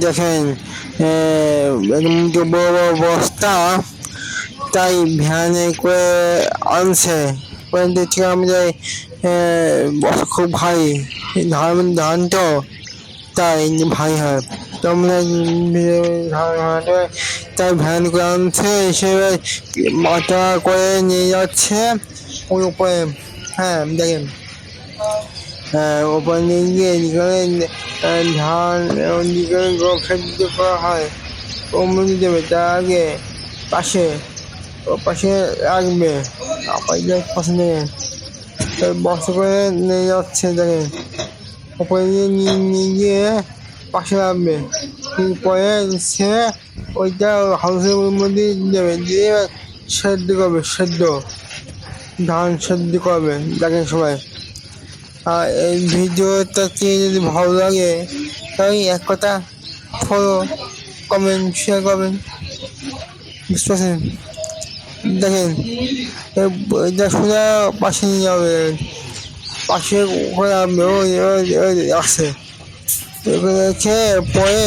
দেখেন বড় বড় বস্তা তাই ভ্যানে করে আনছে। থেকে আমাদের আহ, খুব ভারী। ধান ধান তো তাই ভারী হয়। তো আমরা তাই ভ্যান করে আনছে এসে মাথা করে নিয়ে যাচ্ছে ওই উপরে। হ্যাঁ দেখেন। ওপরে নিয়ে গিয়ে যেখানে ধান ওদিকে সেদ্ধ করা হয় মধ্যে দেবে, তার আগে পাশে, ও পাশে রাখবে। পাশে নেবে বস্তা করে নিয়ে যাচ্ছে দেখেন ওপরে নিয়ে নিয়ে গিয়ে পাশে রাখবে। পরে সে ওইটা হাউসের মধ্যে দেবে, দিয়ে সেদ্ধ করবে, সেদ্ধ। ধান সেদ্ধ করবে, দেখেন সবাই। আর এই ভিডিওটাকে যদি ভালো লাগে তাই এক কথা ফলো কমেন্ট শেয়ার করবেন। বুঝতে পারছেন? দেখেন এটা সোজা পাশে নিয়ে যাবে। পাশে ওখানে আসছে পরে